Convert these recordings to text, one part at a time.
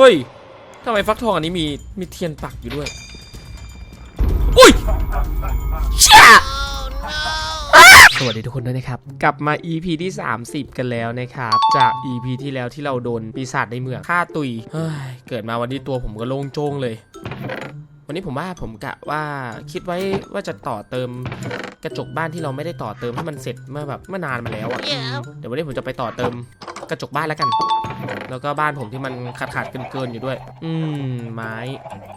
เฮ้ยทำไมฟักทองอันนี้มีมีเทียนปักอยู่ด้วย อุ้ยเชี่ยสวัสดีทุกคนด้วยนะครับ กลับมา EP ที่ 30 กันแล้วนะครับ จาก EP ที่แล้วที่เราโดนปีศาจในเมืองฆ่าตุยเฮ้ยเกิดมาวันนี้ตัวผมก็โล่งโจ้งเลย วันนี้ผมว่าผมกะว่าคิดไว้ว่าจะต่อเติมกระจกบ้านที่เราไม่ได้ต่อเติมให้มันเสร็จเมื่อแบบเมื่อนานมาแล้วอะอืมเดี๋ยววันนี้ผมจะไปต่อเติม กระจกบ้านแล้วกัน แล้วก็บ้านผมที่มันขาดขาดเกินเกินๆอยู่ด้วย อืมไม้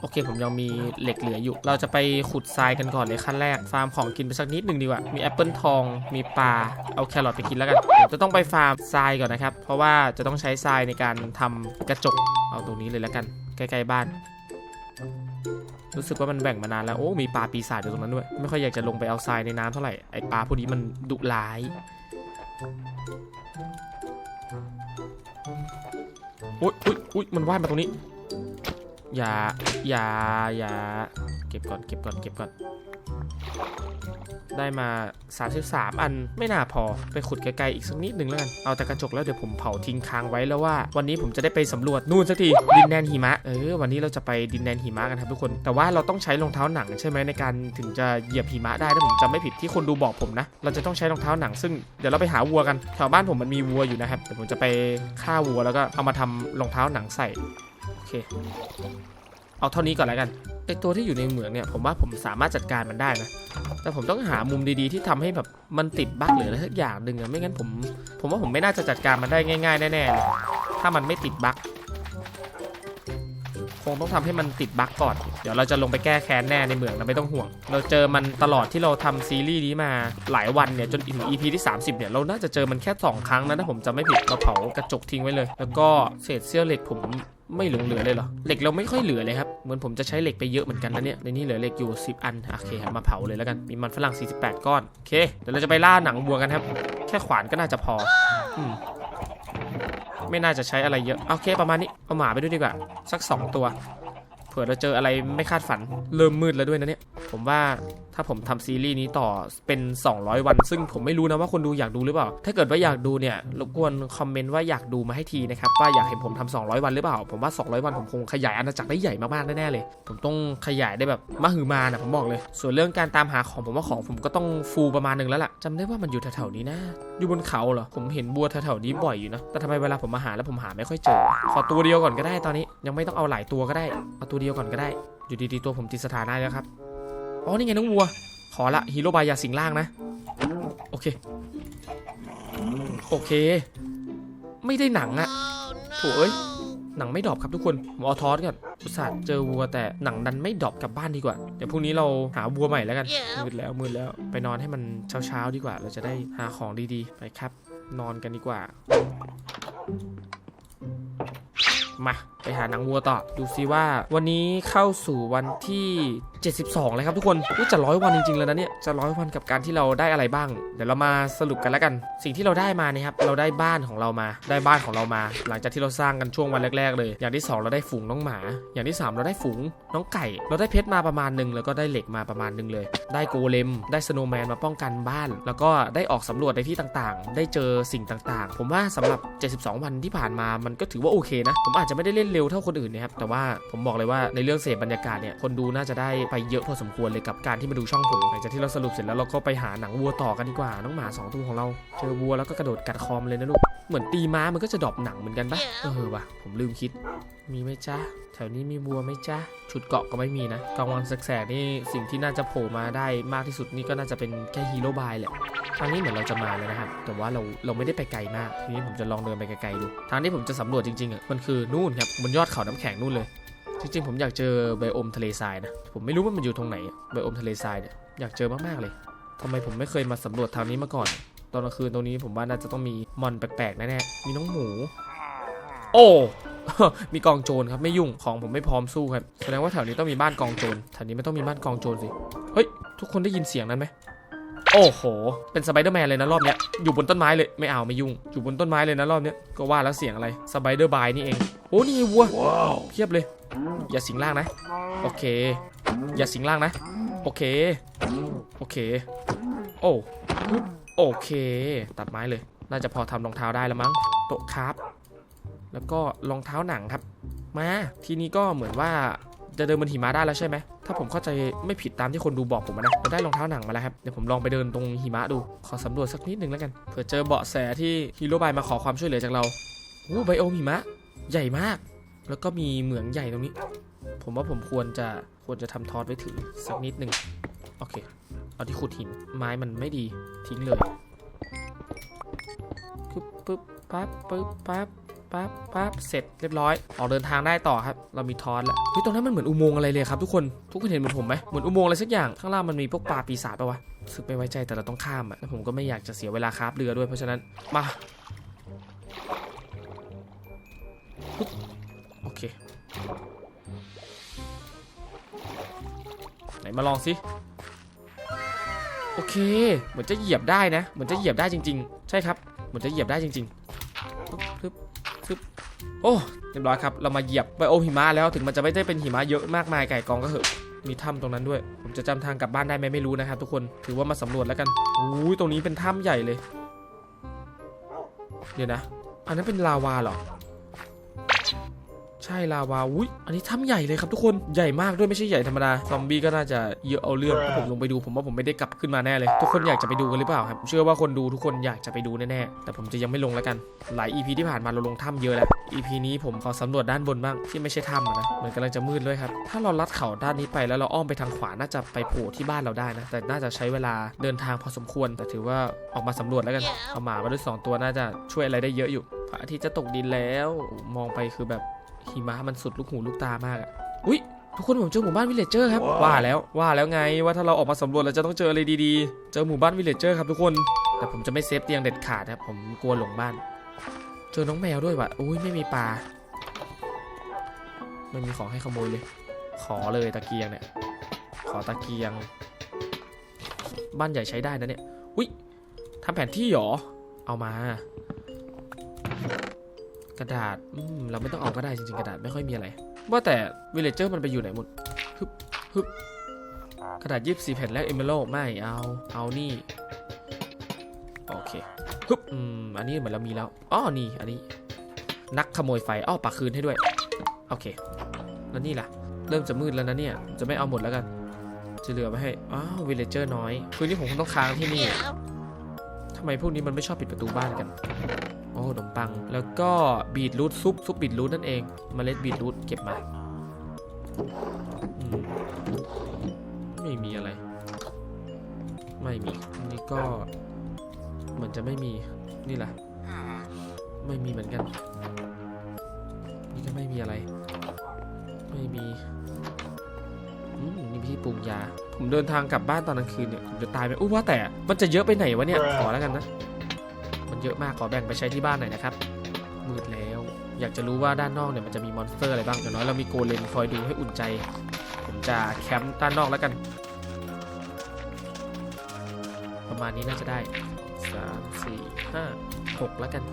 โอเค ผมยังมีเหล็กเหลืออยู่ เราจะไปขุดทรายกันก่อนเลยขั้นแรก ฟาร์มของกินไปสักนิดหนึ่งดีกว่า มีแอปเปิลทอง มีปลา เอาแครอทไปกินแล้วกันผมจะต้องไปฟาร์มทรายก่อนนะครับ เพราะว่าจะต้องใช้ทรายในการทำกระจก เอาตรงนี้เลยแล้วกัน ใกล้ ๆ บ้านรู้สึกว่ามันแบ่งมานานแล้ว โอ้ มีปลาปีศาจอยู่ตรงนั้นด้วย ไม่ค่อยอยากจะลงไปเอาทรายในน้ำเท่าไหร่ ไอปลาพวกนี้มันดุร้าย อุ้ยอุ้ยอุ้ยมันว่ายมาตรงนี้ อย่า อย่า อย่า เก็บก่อน เก็บก่อน เก็บก่อน ได้มา 33 อันไม่น่าพอ ไปขุดไกลๆอีกสักนิดหนึ่งแล้วกัน เอาแต่กระจกแล้วเดี๋ยวผมเผาทิ้งค้างไว้แล้วว่า วันนี้ผมจะได้ไปสำรวจนู่นสักทีดินแดนหิมะ เออวันนี้เราจะไปดินแดนหิมะกันครับทุกคน แต่ว่าเราต้องใช้รองเท้าหนังใช่ไหมในการถึงจะเหยียบหิมะได้ถ้าผมจำไม่ผิดที่คนดูบอกผมนะ เราจะต้องใช้รองเท้าหนังซึ่งเดี๋ยวเราไปหาวัวกันแถวบ้านผมมันมีวัวอยู่นะครับเดี๋ยวผมจะไปฆ่าวัวแล้วก็เอามาทำรองเท้าหนังใส่โอเค เอาเท่านี้ก่อนแล้วกันไอตัวที่อยู่ในเหมืองเนี่ยผมว่าผมสามารถจัดการมันได้นะ แต่ผมต้องหามุมดีๆที่ทำให้แบบมันติดบั๊กหรืออะไรสักอย่างหนึ่งอะไม่งั้นผม ผมว่าผมไม่น่าจะจัดการมันได้ง่าย ๆ แน่ๆเลยถ้ามันไม่ติดบั๊กคงต้องทำให้มันติดบั๊กก่อน เดี๋ยวเราจะลงไปแก้แค้นแน่ในเหมืองนะไม่ต้องห่วง เราเจอมันตลอดที่เราทำซีรีส์นี้มาหลายวันเนี่ยจนถึง EP ที่ 30 เนี่ยเราน่าจะเจอมันแค่สองครั้งนะถ้าผมจำไม่ผิดเราเผากระจกทิ้งไว้เลย แล้วก็เศษเสี้ยวเหล็กผม ไม่หลือเหลือเลยเหรอเหล็กเราไม่ค่อยเหลือเลยครับเหมือนผมจะใช้เหล็กไปเยอะเหมือนกันนะเนี่ยในนี้เหลือเหล็กอยู่ 10 อันโอเคครับมาเผาเลยแล้วกันมีมันฝรั่ง 48 ก้อนโอเคเดี๋ยวเราจะไปล่าหนังวัวกันครับ แค่ขวานก็น่าจะพออืมไม่น่าจะใช้อะไรเยอะโอเคประมาณนี้เอาหมาไปด้วยดีกว่าสัก 2 ตัวเผื่อเราเจออะไรไม่คาดฝันเริ่มมืดแล้วด้วยนะเนี่ยผมว่าถ้าผมทำซีรีส์นี้ต่อเป็น 200 วัน ซึ่งผมไม่รู้นะว่าคนดูอยากดูหรือเปล่า ถ้าเกิดว่าอยากดูเนี่ยรบกวนคอมเมนต์ว่าอยากดูมาให้ทีนะครับว่าอยากเห็นผมทำ200 วันหรือเปล่า ผมว่า 200 วันผมคงขยายอาณาจักรได้ใหญ่มากๆแน่ๆเลย ผมต้องขยายได้แบบมหึมานะผมบอกเลย ส่วนเรื่องการตามหาของผมว่าของผมก็ต้องฟูประมาณหนึ่งแล้วล่ะจำได้ว่ามันอยู่แถวๆนี้นะ อยู่บนเขาเหรอผมเห็นบัวแถวๆนี้บ่อยอยู่นะแต่ทำไมเวลาผมมาหาแล้วผมหาไม่ค่อยเจอขอตัวเดียวก่อนก็ได้ตอนนี้ ยังไม่ต้องเอาหลายตัวก็ได้เอาตัวเดียวก่อนก็ได้ อยู่ดีๆตัวผมติดสถานะแล้วครับ อ๋อนี่ไงน้องวัว ขอละฮีโร่บายยาสิงล่างนะ โอเค โอเค ไม่ได้หนังอะโถเอ้ยหนังไม่ดรอปครับทุกคนผมเอาทอสก่อนอุตส่าห์เจอวัวแต่หนังดันไม่ดรอปกลับบ้านดีกว่า เดี๋ยวพรุ่งนี้เราหาวัวใหม่แล้วกัน มืดแล้วมืดแล้ว ไปนอนให้มันเช้าๆดีกว่า เราจะได้หาของดีๆ ไปครับ นอนกันดีกว่า มาไปหาหนังวัวต่อ ดูซิว่าวันนี้เข้าสู่วันที่ 72 เลยครับทุกคนอุ๊ยจะร้อยวันจริงๆ แล้วนะเนี่ย จะร้อยวันกับการที่เราได้อะไรบ้าง เดี๋ยวเรามาสรุปกันแล้วกัน สิ่งที่เราได้มาเนี่ยครับ เราได้บ้านของเรามา ได้บ้านของเรามา หลังจากที่เราสร้างกันช่วงวันแรก ๆ เลย อย่างที่สองเราได้ฝูงน้องหมา อย่างที่สามเราได้ฝูงน้องไก่ เราได้เพชรมาประมาณหนึ่งแล้วก็ได้เหล็กมาประมาณหนึ่งเลย ได้โกเลม ได้สโนว์แมนมาป้องกันบ้าน แล้วก็ได้ออกสำรวจในที่ต่างๆ ได้เจอสิ่งต่างๆ ผมว่าสำหรับ 72 วันที่ผ่านมา มันก็ถือว่าโอเคนะ ผมอาจจะไม่ได้เล่นเร็วเท่าคนอื่นนะครับแต่ว่าผมบอกเลยว่าในเรื่องเสพบรรยากาศเนี่ยคนดูน่าจะได้ไปเยอะพอสมควรเลยกับการที่มาดูช่องผมหลังจากที่เราสรุปเสร็จแล้วเราก็ไปหาหนังวัวต่อกันดีกว่าน้องหมาสองตัวของเราเจอวัวแล้วก็กระโดดกัดคอมเลยนะลูกเหมือนตีม้ามันก็จะดรอปหนังเหมือนกันปะเออว่ะผมลืมคิดมีไหมจ๊ะ แถวนี้มีวัวไหมจ๊ะ ชุดเกาะก็ไม่มีนะ กลางวันแสกๆนี่สิ่งที่น่าจะโผล่มาได้มากที่สุดนี่ก็น่าจะเป็นแค่ฮีโร่บายแหละ ทางนี้เหมือนเราจะมาแล้วนะครับ แต่ว่าเราเราไม่ได้ไปไกลมาก ทีนี้ผมจะลองเดินไปไกลๆดู ทางที่ผมจะสำรวจจริงๆอะ มันคือนู่นครับบนยอดเขาน้ำแข็งนู่นเลย จริงๆ ผมอยากเจอไบโอมทะเลทรายนะ ผมไม่รู้ว่ามันอยู่ตรงไหนไบโอมทะเลทรายเนี่ย อยากเจอมากๆเลยทำไมผมไม่เคยมาสำรวจทางนี้มาก่อน ตอนกลางคืนตรงนี้ผมว่าน่าจะต้องมีมอนแปลกๆแน่ๆมีน้องหมู โอ้ มีกองโจรครับไม่ยุ่งของผมไม่พร้อมสู้ครับแสดงว่าแถวนี้ต้องมีบ้านกองโจรแถวนี้ไม่ต้องมีบ้านกองโจรสิเฮ้ยทุกคนได้ยินเสียงนั้นไหมโอ้โห เป็นสไปเดอร์แมนเลยนะรอบเนี้ย อยู่บนต้นไม้เลย ไม่เอาไม่ยุ่ง อยู่บนต้นไม้เลยนะรอบเนี้ย ก็ว่าแล้วเสียงอะไร สไปเดอร์บายนี่เอง โอ้นี่ไงวัวเพียบเลย อย่าสิงล่างนะ โอเค อย่าสิงล่างนะ โอเค โอเค โอ้ปึ๊บโอเค ตัดไม้เลย น่าจะพอทำรองเท้าได้แล้วมั้ง โต๊ะครับ แล้วก็รองเท้าหนังครับ มาทีนี้ก็เหมือนว่าจะเดินบนหิมะได้แล้วใช่ไหม ถ้าผมเข้าใจไม่ผิดตามที่คนดูบอกผมนะเราได้รองเท้าหนังมาแล้วครับ เดี๋ยวผมลองไปเดินตรงหิมะดู ขอสำรวจสักนิดนึงแล้วกัน เผื่อเจอเบาะแสที่ฮีโร่บายมาขอความช่วยเหลือจากเราโอ้ไบโอมหิมะ ใหญ่มาก แล้วก็มีเหมืองใหญ่ตรงนี้ ผมว่าผมควรจะควรจะทำทอดไว้ถือสักนิดหนึ่งโอเค เอาที่ขุดหิน ไม้มันไม่ดีทิ้งเลยปึ๊บปึ๊บปั๊บปึ๊บปั๊บ ปั๊บปั๊บเสร็จเรียบร้อยออกเดินทางได้ต่อครับ เรามีทอสแล้วเฮ้ยตรงนั้นมันเหมือนอุโมงค์อะไรเลยครับทุกคนทุกคนเห็นเหมือนผมไหมเหมือนอุโมงค์อะไรสักอย่างข้างล่างมันมีพวกปลาปีศาจปะวะรู้สึกไม่ไว้ใจแต่เราต้องข้ามอะแล้วผมก็ไม่อยากจะเสียเวลาคราฟเรือด้วยเพราะฉะนั้นมาโอเคไหนมาลองสิโอเค เหมือนจะเหยียบได้นะ เหมือนจะเหยียบได้จริง ๆ ใช่ครับ เหมือนจะเหยียบได้จริงๆปึ๊บ โอ้เรียบร้อยครับ เรามาเหยียบไบโอหิมะแล้วถึงมันจะไม่ได้เป็นหิมะเยอะมากมายไก่กองก็เหอะมีถ้ำตรงนั้นด้วย ผมจะจำทางกลับบ้านได้ไหมไม่รู้นะครับทุกคนถือว่ามาสำรวจแล้วกันอู้ยตรงนี้เป็นถ้ำใหญ่เลย เดี๋ยวนะ อันนั้นเป็นลาวาเหรอ ใช่ลาวาอุ้ยอันนี้ถ้ำใหญ่เลยครับทุกคนใหญ่มากด้วยไม่ใช่ใหญ่ธรรมดาซอมบี้ก็น่าจะเยอะเอาเรื่องถ้าผมลงไปดูผมว่าผมไม่ได้กลับขึ้นมาแน่เลย ทุกคนอยากจะไปดูกันหรือเปล่าครับผมเชื่อว่าคนดูทุกคนอยากจะไปดูแน่ๆแต่ผมจะยังไม่ลงแล้วกัน หลาย EP ที่ผ่านมาเราลงถ้ำเยอะแล้ว EP นี้ผมขอสำรวจด้านบนบ้างที่ไม่ใช่ถ้ำอะนะเหมือนกำลังจะมืดด้วยครับถ้าเราลัดเขาด้านนี้ไปแล้วเราอ้อมไปทางขวาน่าจะไปโผล่ที่บ้านเราได้นะแต่น่าจะใช้เวลาเดินทางพอสมควร แต่ถือว่าออกมาสำรวจแล้วกันเอาหมามาด้วยสองตัวน่าจะช่วยอะไรได้เยอะอยู่พระอาทิตย์จะตกดินแล้วมองไปคือแบบ หิมะมันสุดลูกหูลูกตามากอะอุ้ยทุกคนผมเจอหมู่บ้านวิลเลจเจอร์ครับ ว่าแล้วว่าแล้วไงว่าถ้าเราออกมาสำรวจเราจะต้องเจออะไรดีๆ เจอหมู่บ้านวิลเลจเจอร์ครับทุกคน แต่ผมจะไม่เซฟเตียงเด็ดขาดครับผมกลัวหลงบ้าน เจอน้องแมวด้วยว่ะอุ้ยไม่มีปลาไม่มีของให้ขโมยเลย ขอเลยตะเกียงเนี่ย ขอตะเกียง บ้านใหญ่ใช้ได้นะเนี่ย อุ้ยทำแผนที่เหรอ เอามา กระดาษอืมเราไม่ต้องเอาก็ได้จริงๆกระดาษไม่ค่อยมีอะไร ว่าแต่วิลเลจเจอร์มันไปอยู่ไหนหมดฮึบฮึบกระดาษยี่สิบแผ่นแรกเอเมโลไม่เอาเอานี่โอเคฮึบอืมอันนี้เหมือนเรามีแล้วอ๋อนี่อันนี้ นักขโมยไฟอ้อปากคืนให้ด้วยโอเคแล้วนี่ล่ะ เริ่มจะมืดแล้วนะเนี่ยจะไม่เอาหมดแล้วกัน จะเหลือไว้ให้อ้าววิลเลจเจอร์น้อย คืนนี้ผมคงต้องค้างที่นี่ทำไมพวกนี้มันไม่ชอบปิดประตูบ้านกันโอ้ ขนมปัง แล้วก็บีทรูทซุปซุปบีทรูทนั่นเองเมล็ดบีทรูทเก็บมาอมไม่มีอะไร ไม่มีนนี้ก็เหมือนจะไม่มีนี่แหละ ไม่มีเหมือนกัน นี่ก็ไม่มีอะไร ไม่มีอืมนี่พี่ปรุงยา ผมเดินทางกลับบ้านตอนกลางคืนเนี่ยผมจะตายไหมอุ้ว่าแต่มันจะเยอะไปไหนวะเนี่ยขอแล้วกันนะ เยอะมากขอแบ่งไปใช้ที่บ้านหน่อยนะครับ มืดแล้ว อยากจะรู้ว่าด้านนอกเนี่ยมันจะมีมอนสเตอร์อะไรบ้างอย่างน้อยเรามีโกเลนคอยดูให้อุ่นใจ ผมจะแคมป์ด้านนอกแล้วกัน ประมาณนี้น่าจะได้ 3 4 5 6 แล้วกัน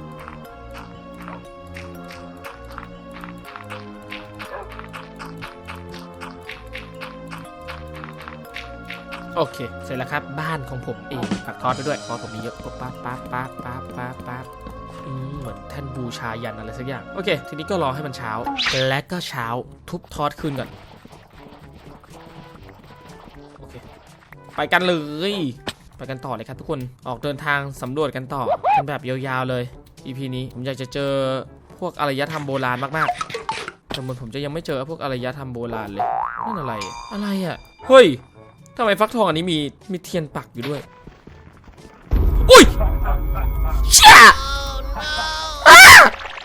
โอเค เสร็จแล้วครับบ้านของผมเองปักทอดไปด้วยเพราะผมมีเยอะปั๊บปั๊บปั๊บปั๊บปั๊บปั๊บปั๊บเหมือนแท่นบูชายันอะไรสักอย่าง โอเค ทีนี้ก็รอให้มันเช้า และก็เช้าทุบทอดคืนก่อน โอเค ไปกันเลย ไปกันต่อเลยครับทุกคน ออกเดินทางสำรวจกันต่อกันแบบยาวๆเลย EP นี้ผมอยากจะเจอพวกอารยธรรมโบราณมากๆแต่เหมือนผมจะยังไม่เจอพวกอารยธรรมโบราณเลยนั่นอะไร อะไรอะ เฮ้ย ทำไมฟักทองอันนี้มีมีเทียนปักอยู่ด้วย อุ้ยเชี่ยอ้า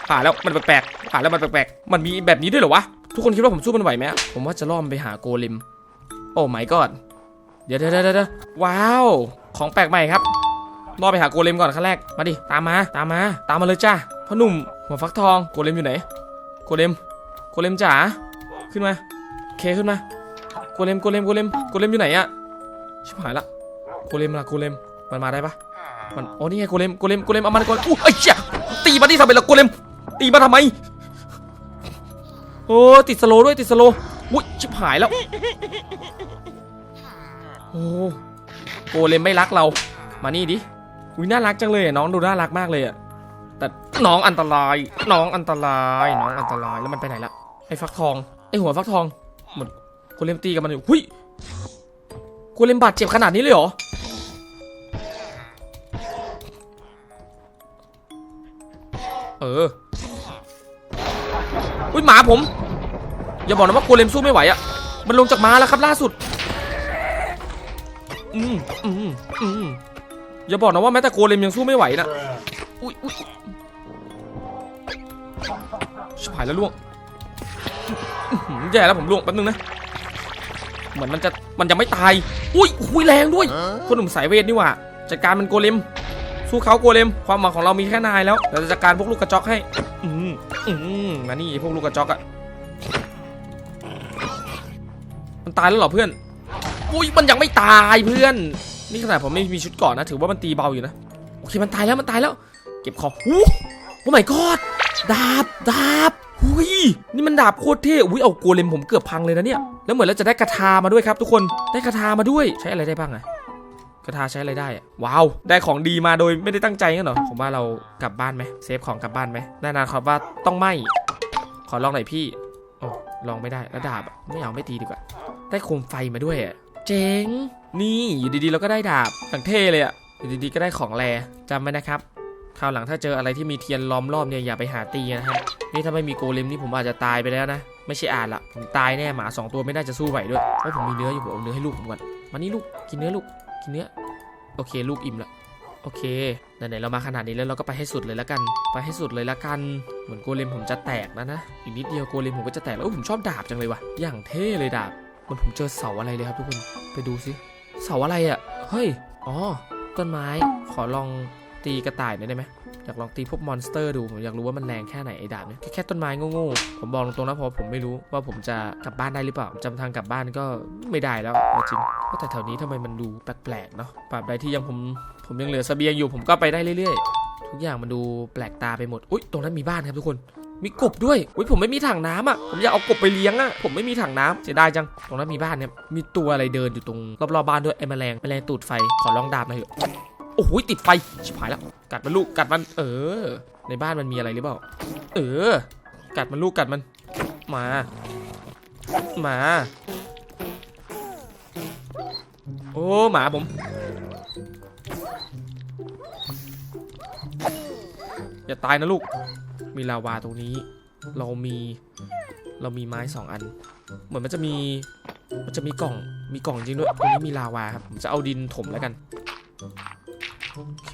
ผ่านแล้วมันแปลกๆผ่านแล้วมันแปลกๆมันมีแบบนี้ด้วยเหรอวะ ทุกคนคิดว่าผมสู้มันไหวไหมอะผมว่าจะล่อมไปหาโกเลม โอ้ไม่กอดเดี๋ยวเดี๋ยวเดี๋ยวเดี๋ยวว้าว ของแปลกใหม่ครับล่อไปหาโกเลมก่อนขั้นแรก มาดิ ตามมา ตามมา ตามมาเลยจ้าพ่อหนุ่มหัวฟักทอง โกเลมอยู่ไหน โกเลม โกเลมจ๋า ขึ้นมา เคขึ้นมา โกเลมโกเลมโกเลมโกเลมอยู่ไหนอะชิบหายละโกเลมละโกเลมมันมาได้ปะมันโอ้นี่ไงโกเลมโกเลมโกเลมเอามันโกเลมอู้ไอ้เชี่ยตีมาที่ทำไมล่ะโกเลมตีมาทำไมโอ้ติดสโลด้วยติดสโลว์อุ้ยชิบหายแล้วโอ้โกเลมไม่รักเรามานี่ดิอุ้ยน่ารักจังเลยน้องดูน่ารักมากเลยอะแต่น้องอันตรายน้องอันตรายน้องอันตรายแล้วมันไปไหนละไอ้ฟักทองไอ้หัวฟักทองหมือนโกเลมตีกับมันอยู่หุยโกเลมบาดเจ็บขนาดนี้เลยเหรอ เออ อุ้ยหมาผม อย่าบอกนะว่าโกเลมสู้ไม่ไหวอะมันลงจากม้าแล้วครับล่าสุด อืมอืมอืมอย่าบอกนะว่าแม้แต่โกเลมยังสู้ไม่ไหวนะอุ้ยอุ้ยชิบหายแล้วล่วงแย่แล้วผมล่วงแป๊บนึงนะ เหมือนมันจะมันจะไม่ตาย อุ้ยหุยแรงด้วยคนหนุ่มสายเวทนี่หว่าจัดการมันโกเลม สู้เขาโกเลม ความหวังของเรามีแค่นายแล้วเราจะจัดการพวกลูกกระจอกให้ อืมอืมมานี่พวกลูกกระจอกอะมันตายแล้วเหรอเพื่อน อุ้ยมันยังไม่ตายเพื่อน นี่ขนาดผมไม่มีชุดเก่อนนะ ถือว่ามันตีเบาอยู่นะ โอเคมันตายแล้วมันตายแล้ว เก็บของหูโอ้ my god ดาบดาบ หุยนี่มันดาบโคตรเท่อุ้ยเอาโกเลมผมเกือบพังเลยนะเนี่ย แล้วเหมือนเราจะได้กระทามาด้วยครับ ทุกคนได้กระทามาด้วยใช้อะไรได้บ้างอะกระทาใช้อะไรได้อะว้าว ได้ของดีมาโดยไม่ได้ตั้งใจงั้นเหรอผมว่าเรากลับบ้านไหมเซฟของกลับบ้านไหมแน่นอนครับว่าต้องไม่ ขอลองหน่อยพี่โอ้ลองไม่ได้แล้วดาบอะไม่เอาไม่ตีดีกว่า ได้โคมไฟมาด้วยอะเจ๋งนี่อยู่ดีๆเราก็ได้ดาบอย่างเท่เลยอะอยู่ดีๆก็ได้ของแรจำไว้นะครับ คราวหลังถ้าเจออะไรที่มีเทียนล้อมรอบเนี่ยอย่าไปหาตีนะฮะนี่ถ้าไม่มีโกเลมนี่ผมอาจจะตายไปแล้วนะ ไม่ใช่อ่าจละผมตายแน่หมาสองตัวไม่น่าจะสู้ไหวด้วยเพราะผมมีเนื้ออยู่ผมเอาเนื้อให้ลูกผมก่อนมานี่ลูกกินเนื้อลูกกินเนื้อโอเค ลูกอิ่มละโอเคไหนๆเรามาขนาดนี้แล้วเราก็ไปให้สุดเลยละกัน ไปให้สุดเลยละกัน เหมือนโกเลมผมจะแตกแล้วนะ อีกนิดเดียวโกเลมผมก็จะแตกแล้วโอ้ผมชอบดาบจังเลยว่ะ อย่างเท่เลยดาบ มันผมเจอเสาอะไรเลยครับทุกคน ไปดูสิ เสาอะไรอะ เฮ้ย อ๋อ ต้นไม้ ขอลอง ตีกระต่ายหน่ยได้ไหมอยากลองตีพวกมอนสเตอร์ดูผมอยากรู้ว่ามันแรงแค่ไหนไอ้ดาบเนี่ยแค่แค่ต้นไม้โง่ๆผมบอกตรงๆนะเพราะผมไม่รู้ว่าผมจะกลับบ้านได้หรือเปล่าจำทางกลับบ้านก็ไม่ได้แล้วจริงก็แต่แถวนี้ทำไมมันดูแปลกๆเนาะปราบใดที่ยังผมผมยังเหลือเสบียงอยู่ผมก็ไปได้เรื่อยๆ ทุกอย่างมันดูแปลกตาไปหมดอุ้ยตรงนั้นมีบ้านครับทุกคนมีกบด้วยอุ้ยผมไม่มีถังน้ำอะ ผมอยากเอากบไปเลี้ยงอะ ผมไม่มีถังน้ำเสียดายจัง ตรงนั้นมีบ้านเนี่ย มีตัวอะไรเดินอยู่ตรงรอบๆบ้านด้วยไอ้แมลง แมลงตูดไฟ ขอลองดาบหน่อยเถอะ โอ้โหติดไฟชิบหายแล้ว กัดมันลูกกัดมัน เออ ในบ้านมันมีอะไรหรือเปล่า เออ กัดมันลูกกัดมัน มา มา โอ้หมาผมอย่าตายนะลูก มีลาวาตรงนี้ เรามี เรามีไม้สองอัน เหมือนมันจะมี มันจะมีกล่อง มีกล่องจริงด้วย ตรงนี้มีลาวาครับ ผมจะเอาดินถมแล้วกัน โอเค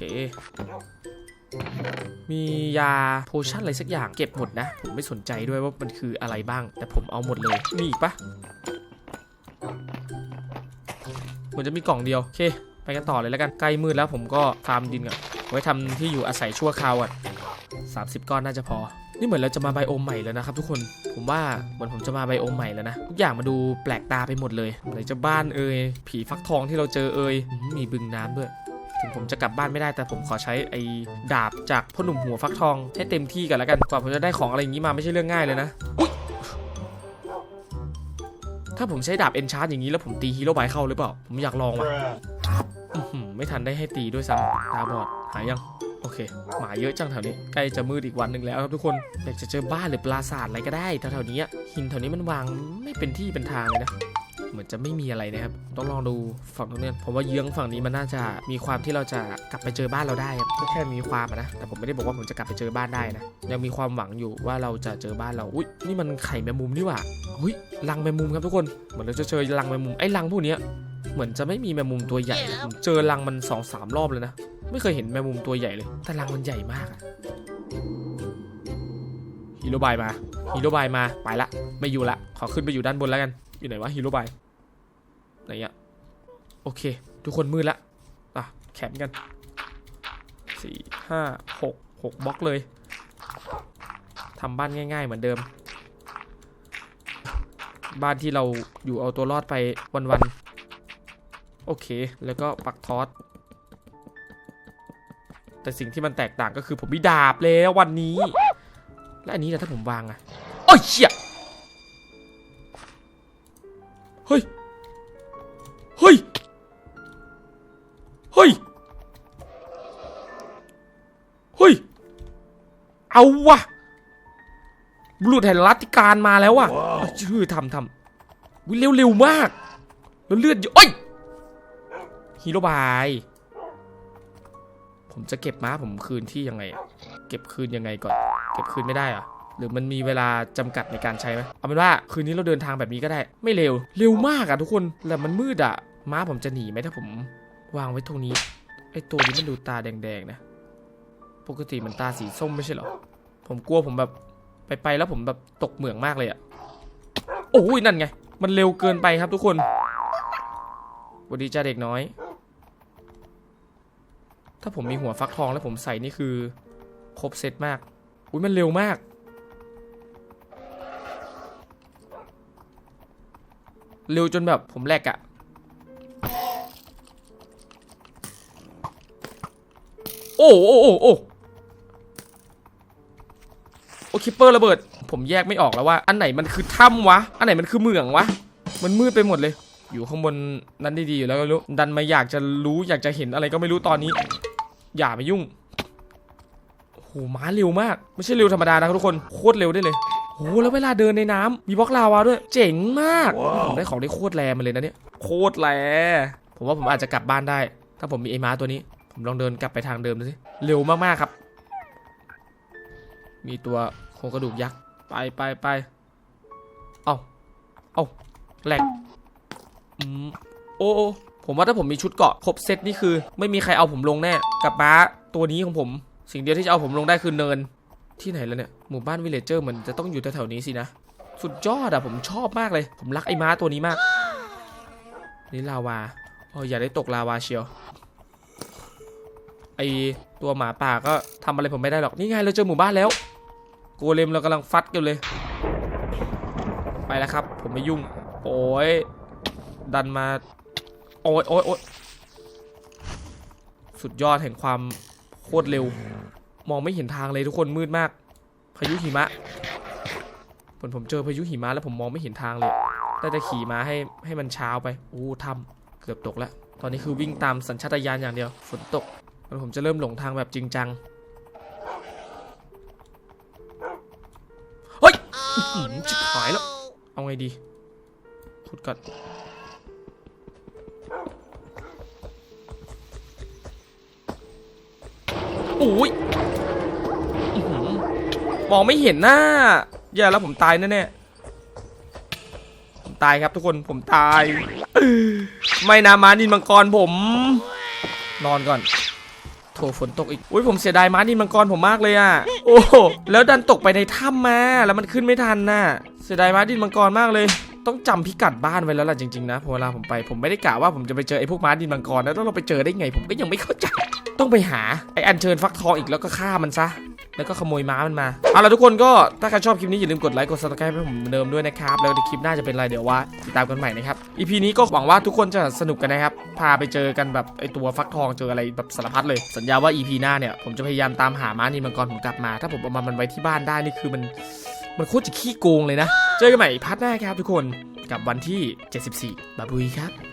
มียาโพชั่นอะไรสักอย่างเก็บหมดนะ ผมไม่สนใจด้วยว่ามันคืออะไรบ้าง แต่ผมเอาหมดเลย มีอีกปะเหมือนจะมีกล่องเดียว โอเค ไปกันต่อเลยแล้วกัน ใกล้มืดแล้วผมก็ฟาร์มดินก่อนไว้ทำที่อยู่อาศัยชั่วคราวอะ30ก้อนน่าจะพอ นี่เหมือนเราจะมาไบโอมใหม่แล้วนะครับทุกคน ผมว่าเหมือนผมจะมาไบโอมใหม่แล้วนะ ทุกอย่างมาดูแปลกตาไปหมดเลยไหนจะบ้านเอ่ยผีฟักทองที่เราเจอเอ่ยมมีบึงน้ำด้วย ถึงผมจะกลับบ้านไม่ได้แต่ผมขอใช้ไอ้ดาบจากพ่อหนุ่มหัวฟักทองให้เต็มที่กันแล้วกันกว่าผมจะได้ของอะไรอย่างนี้มาไม่ใช่เรื่องง่ายเลยนะถ้าผมใช้ดาบเอนชาร์ดอย่างนี้แล้วผมตีฮีโร่ไบเข้าหรือเปล่า ผมอยากลองว่ะไม่ทันได้ให้ตีด้วยซ้ำตาบอดหายยัง โอเค หมาเยอะจังแถวนี้ ใกล้จะมืดอีกวันหนึ่งแล้วครับทุกคนอยากจะเจอบ้านหรือปราสาทอะไรก็ได้แถวๆนี้หินแถวนี้มันวางไม่เป็นที่เป็นทางเลยนะ เหมือนจะไม่มีอะไรนะครับ ต้องลองดูฝั่งตรงเนี้ยผมว่าเยื้องฝั่งนี้มันน่าจะมีความที่เราจะกลับไปเจอบ้านเราได้ก็แค่มีความนะ แต่ผมไม่ได้บอกว่าผมจะกลับไปเจอบ้านได้นะ ยังมีความหวังอยู่ว่าเราจะเจอบ้านเรา อุ้ยนี่มันไข่แมงมุมนี่หว่าอุ้ยรังแมงมุมครับทุกคน เหมือนเราจะเจอรังแมงมุม ไอ้รังพวกนี้เหมือนจะไม่มีแมงมุมตัวใหญ่ เจอรังมันสองสามรอบเลยนะ ไม่เคยเห็นแมงมุมตัวใหญ่เลย แต่รังมันใหญ่มากอะฮีโร่บายมาฮีโร่บายมา ไปละ ไม่อยู่ละ ขอขึ้นไปอยู่ด้านบนแล้วกัน อยู่ไหนวะฮีโร่บายไหนอะโอเค ทุกคนมืดละอะแขนกันสี่ห้าหกหกบล็อกเลยทำบ้านง่าย ๆ เหมือนเดิม บ้านที่เราอยู่เอาตัวรอดไปวันๆโอเค แล้วก็ปักทอสแต่สิ่งที่มันแตกต่างก็คือผมมีดาบแล้ววันนี้ และอันนี้นะถ้าผมวางอะโอ้ยเชี่ย เฮ้ยเอาวะบุรุษแห่งรัตติการมาแล้วว่ะเอาชื่อทำทำวิเร็วๆมาก แล้วเลือดเยอะโอ้ยฮีโร่บาย ผมจะเก็บม้าผมคืนที่ยังไงอะเก็บคืนยังไงก่อน เก็บคืนไม่ได้เหรอะหรือมันมีเวลาจำกัดในการใช้ไหมเอาเป็นว่าคืนนี้เราเดินทางแบบนี้ก็ได้ ไม่เร็ว เร็วมากอะทุกคนแต่มันมืดอะม้าผมจะหนีไหมถ้าผมวางไว้ตรงนี้ไอตัวนี้มันดูตาแดงๆนะ ปกติมันตาสีส้มไม่ใช่เหรอ ผมกลัวผมแบบไปไปแล้วผมแบบตกเหมืองมากเลยอะโอ้ยนั่นไง มันเร็วเกินไปครับทุกคนสวัสดีจ้าเด็กน้อย ถ้าผมมีหัวฟักทองแล้วผมใส่นี่คือครบเซตมาก อุ้ยมันเร็วมาก เร็วจนแบบผมแหลกอะโอ้โอ้โอ้โอ้ โอ้คิปเปอร์ระเบิด ผมแยกไม่ออกแล้วว่า อันไหนมันคือถ้ำวะ อันไหนมันคือเหมืองวะ มันมืดไปหมดเลย อยู่ข้างบนนั้นดีๆอยู่แล้วก็รู้ดันมาอยากจะรู้อยากจะเห็นอะไรก็ไม่รู้ตอนนี้ อย่ามายุ่งโอ้หม้าเร็วมาก ไม่ใช่เร็วธรรมดานะทุกคนโคตรเร็วได้เลยโอ้โหแล้วเวลาเดินในน้ำมีบล็อกลาวาด้วย เจ๋งมากได้ของได้โคตรแรงมาเลยนะเนี่ยโคตรแรงผมว่าผมอาจจะกลับบ้านได้ ถ้าผมมีไอ้ม้าตัวนี้ ผมลองเดินกลับไปทางเดิมดูสิเร็วมากๆครับ มีตัวโครงกระดูกยักษ์ ไปไปไป เอาเอาแหลกอืมโอ้โอ้ผมว่าถ้าผมมีชุดเกาะครบเซตนี่คือ ไม่มีใครเอาผมลงแน่ กับม้าตัวนี้ของผม สิ่งเดียวที่จะเอาผมลงได้คือเนิน ที่ไหนแล้วเนี่ย หมู่บ้านวิลเลเจอร์เหมือนจะต้องอยู่แถวๆนี้สินะ สุดยอดอะผมชอบมากเลย ผมรักไอ้ม้าตัวนี้มาก นี่ลาวาอ๋ออย่าได้ตกลาวาเชียว ไอตัวหมาป่าก็ทำอะไรผมไม่ได้หรอก นี่ไงเราเจอหมู่บ้านแล้ว โกเลมเรากำลังฟัดกันเลย ไปแล้วครับ ผมไม่ยุ่ง โอ้ยดันมา โอ้ยโอ้ยโอ้ยสุดยอดแห่งความโคตรเร็ว มองไม่เห็นทางเลยทุกคนมืดมาก พายุหิมะผมผมเจอพายุหิมะแล้วผมมองไม่เห็นทางเลยได้แต่ขี่ม้าให้ให้มันเช้าไปอู้ทำเกือบตกแล้ว ตอนนี้คือวิ่งตามสัญชาตญาณอย่างเดียว ฝนตกแล้วผมจะเริ่มหลงทางแบบจริงจัง หือชิบหายแล้ว เอาไงดีขุดก่อนโอ้ยมองไม่เห็นหน้าแย่แล้วผมตายแน่ๆผมตายครับทุกคนผมตาย ไม่นามานินมังกรผม นอนก่อน ถฝนตกอีก อุ้ยผมเสียดายม้านินมังกรผมมากเลยอะ โอ้โหแล้วดันตกไปในถ้ำมา แล้วมันขึ้นไม่ทันน่ะ เสียดายม้าดินมังกรมากเลย ต้องจำพิกัดบ้านไว้แล้วล่ะจริงๆนะพอเวลาผมไปผมไม่ได้กะว่าผมจะไปเจอไอ้พวกม้าดินมังกรนะแล้วเราไปเจอได้ไง ผมก็ยังไม่เข้าใจ ต้องไปหาไอ้อันเชิญฟักทองอีกแล้วก็ฆ่ามันซะ แล้วก็ขโมยม้ามันมาเอาล่ะทุกคนก็ถ้าใครชอบคลิปนี้อย่าลืมกดไลค์กดซับสไครป์ให้ผมเหมือนเดิมด้วยนะครับแล้วในคลิปหน้าจะเป็นอะไรเดี๋ยวว่าติดตามกันใหม่นะครับ EP นี้ก็หวังว่าทุกคนจะสนุกกันนะครับพาไปเจอกันแบบไอตัวฟักทองเจออะไรแบบสารพัดเลย สัญญาว่า EP หน้าเนี่ยผมจะพยายามตามหาม้านินมังกรผมกลับมา ถ้าผมเอามามันไว้ที่บ้านได้นี่คือมันมันโคตรจะขี้โกงเลยนะ เจอกันใหม่พาร์ทหน้าครับทุกคนกับวันที่ 74 บาบุยครับ